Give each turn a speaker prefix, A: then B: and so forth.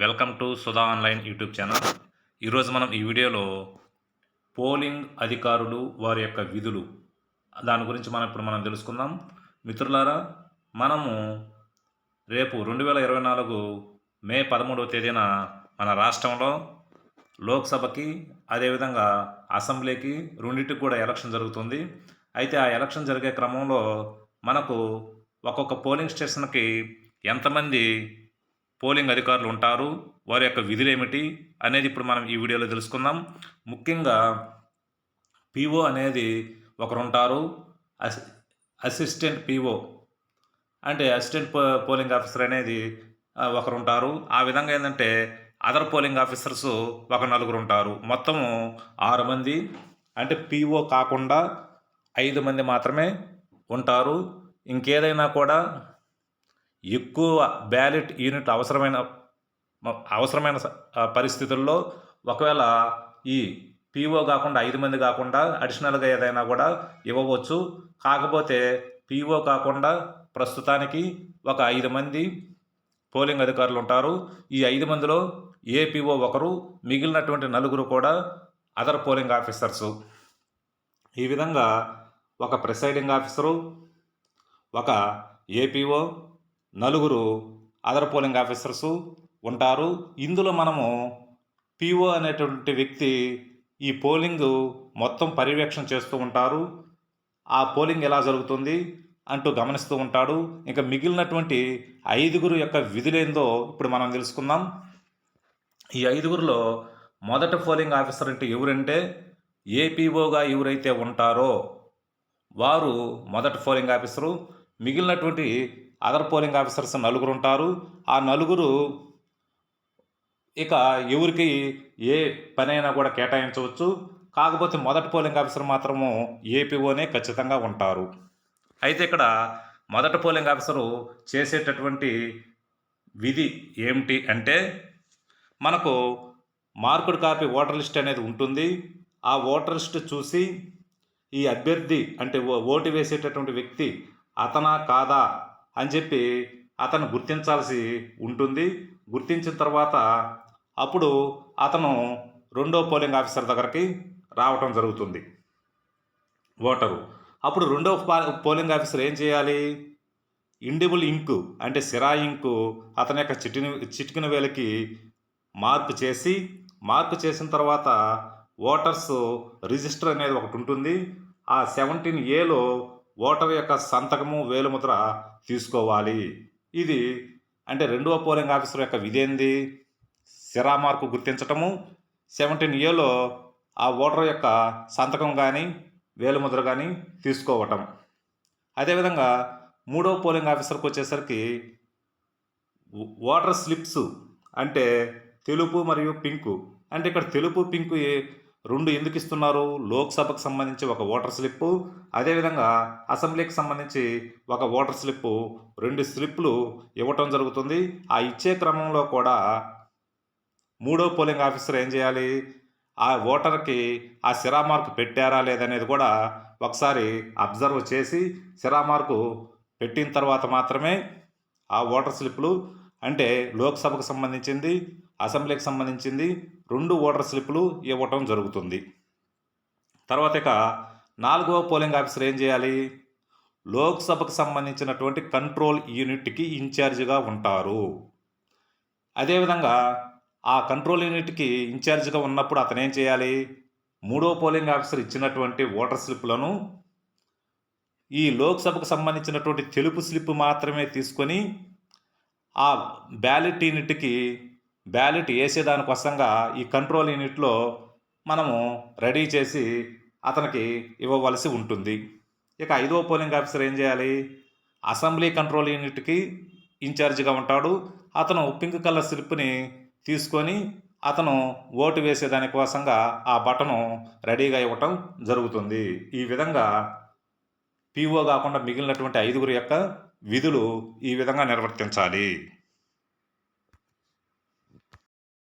A: Welcome to Sudha online YouTube channel. ఈరోజు మనం ఈ వీడియోలో పోలింగ్ అధికారులు వారి యొక్క విధులు దాని గురించి మనం ఇప్పుడు మనం తెలుసుకుందాం. మిత్రులారా మనము రేపు రెండు వేల ఇరవై నాలుగు మే పదమూడవ తేదీన మన రాష్ట్రంలో లోక్సభకి అదేవిధంగా అసెంబ్లీకి రెండింటికి కూడా ఎలక్షన్ జరుగుతుంది. అయితే ఆ ఎలక్షన్ జరిగే క్రమంలో మనకు ఒక్కొక్క పోలింగ్ స్టేషన్కి ఎంతమంది పోలింగ్ అధికారులు ఉంటారు. వారి యొక్క విధులు ఏమిటి అనేది ఇప్పుడు మనం ఈ వీడియోలో తెలుసుకుందాం. ముఖ్యంగా పీఓ అనేది ఒకరు ఉంటారు అసి అసిస్టెంట్ పీఓ అంటే అసిస్టెంట్ పో పోలింగ్ ఆఫీసర్ అనేది ఒకరుంటారు. ఒకరు ఉంటారు ఆ విధంగా ఏంటంటే అదర్ పోలింగ్ ఆఫీసర్స్ ఒక నలుగురు ఉంటారు మొత్తము ఆరు మంది. అంటే పిఓ కాకుండా ఐదు మంది మాత్రమే ఉంటారు. ఇంకేదైనా కూడా ఎక్కువ బ్యాలెట్ యూనిట్ అవసరమైన అవసరమైన పరిస్థితుల్లో ఒకవేళ ఈ పీఓ కాకుండా ఐదు మంది కాకుండా అడిషనల్గా ఏదైనా కూడా ఇవ్వవచ్చు. కాకపోతే పీఓ కాకుండా ప్రస్తుతానికి ఒక ఐదు మంది పోలింగ్ అధికారులు ఉంటారు. ఈ ఐదు మందిలో ఏ పీఓ ఒకరు మిగిలినటువంటి నలుగురు కూడా అదర్ పోలింగ్ ఆఫీసర్సు. ఈ విధంగా ఒక ప్రిసైడింగ్ ఆఫీసరు ఒక ఏపీఓ నలుగురు అదర్ పోలింగ్ ఆఫీసర్సు ఉంటారు. ఇందులో మనము పిఓ అనేటువంటి వ్యక్తి ఈ పోలింగ్ మొత్తం పర్యవేక్షణ చేస్తూ ఉంటారు. ఆ పోలింగ్ ఎలా జరుగుతుంది అంటూ గమనిస్తూ ఉంటాడు. ఇంకా మిగిలినటువంటి ఐదుగురు యొక్క విధులేందో ఇప్పుడు మనం తెలుసుకుందాం. ఈ ఐదుగురిలో మొదట పోలింగ్ ఆఫీసర్ అంటే ఎవరంటే ఏపీఓగా ఎవరైతే ఉంటారో వారు మొదటి పోలింగ్ ఆఫీసరు. మిగిలినటువంటి అదర్ పోలింగ్ ఆఫీసర్స్ నలుగురు ఉంటారు ఆ నలుగురు ఇక ఎవరికి ఏ పనైనా కూడా కేటాయించవచ్చు. కాకపోతే మొదటి పోలింగ్ ఆఫీసర్ మాత్రము ఏపీఓనే ఖచ్చితంగా ఉంటారు. అయితే ఇక్కడ మొదటి పోలింగ్ ఆఫీసరు చేసేటటువంటి విధి ఏమిటి అంటే మనకు మార్కుడ్ కాపీ ఓటర్ లిస్ట్ అనేది ఉంటుంది. ఆ ఓటర్ లిస్ట్ చూసి ఈ అభ్యర్థి అంటే ఓ- ఓటు వేసేటటువంటి వ్యక్తి అతనా కాదా అని చెప్పి అతను గుర్తించాల్సి ఉంటుంది. గుర్తించిన తర్వాత అప్పుడు అతను రెండో పోలింగ్ ఆఫీసర్ దగ్గరికి రావటం జరుగుతుంది. ఓటరు. అప్పుడు రెండో పోలింగ్ ఆఫీసర్ ఏం చేయాలి? ఇండిబుల్ ఇంకు అంటే సిరా ఇంకు అతని యొక్క చిటిని చిటికిన వేలకి మార్పు చేసి మార్పు చేసిన తర్వాత ఓటర్స్ రిజిస్టర్ అనేది ఒకటి ఉంటుంది. ఆ సెవెంటీన్ ఏలో ఓటర్ యొక్క సంతకము వేలుముద్ర తీసుకోవాలి. ఇది అంటే రెండవ పోలింగ్ ఆఫీసర్ యొక్క విధేంది? సిరా మార్కు గుర్తించటము? సెవెంటీన్ ఏలో ఆ ఓటర్ యొక్క సంతకం కానీ వేలుముద్ర కానీ తీసుకోవటం. అదేవిధంగా మూడవ పోలింగ్ ఆఫీసర్కి వచ్చేసరికి ఓటర్ స్లిప్స్ అంటే తెలుపు మరియు పింకు. అంటే ఇక్కడ తెలుపు పింకు రెండు ఎందుకు ఇస్తున్నారు? లోక్సభకు సంబంధించి ఒక ఓటర్ స్లిప్పు అదేవిధంగా అసెంబ్లీకి సంబంధించి ఒక ఓటర్ స్లిప్పు రెండు స్లిప్లు ఇవ్వటం జరుగుతుంది. ఆ ఇచ్చే క్రమంలో కూడా మూడో పోలింగ్ ఆఫీసర్ ఏం చేయాలి? ఆ ఓటర్కి ఆ సిరా మార్కు పెట్టారా లేదనేది కూడా ఒకసారి అబ్జర్వ్ చేసి సిరా మార్కు పెట్టిన తర్వాత మాత్రమే ఆ ఓటర్ స్లిప్లు అంటే లోక్సభకు సంబంధించింది అసెంబ్లీకి సంబంధించింది రెండు ఓటర్ స్లిప్లు ఇవ్వటం జరుగుతుంది. తర్వాత ఇక నాలుగవ పోలింగ్ ఆఫీసర్ ఏం చేయాలి? లోక్సభకు సంబంధించినటువంటి కంట్రోల్ యూనిట్కి ఇన్ఛార్జిగా ఉంటారు. అదేవిధంగా ఆ కంట్రోల్ యూనిట్కి ఇన్ఛార్జిగా ఉన్నప్పుడు అతను ఏం చేయాలి? మూడో పోలింగ్ ఆఫీసర్ ఇచ్చినటువంటి ఓటర్ స్లిప్లను ఈ లోక్సభకు సంబంధించినటువంటి తెలుపు స్లిప్ మాత్రమే తీసుకొని ఆ బ్యాలెట్ యూనిట్కి బ్యాలెట్ వేసేదానికోసంగా ఈ కంట్రోల్ యూనిట్లో మనము రెడీ చేసి అతనికి ఇవ్వవలసి ఉంటుంది. ఇక ఐదో పోలింగ్ ఆఫీసర్ ఏం చేయాలి? అసెంబ్లీ కంట్రోల్ యూనిట్కి ఇన్ఛార్జిగా ఉంటాడు. అతను పింక్ కలర్ స్లిప్ని తీసుకొని అతను ఓటు వేసేదానికోసంగా ఆ బటను రెడీగా ఇవ్వటం జరుగుతుంది. ఈ విధంగా పీఓ కాకుండా మిగిలినటువంటి ఐదుగురు యొక్క విధులు ఈ విధంగా నిర్వర్తించాలి.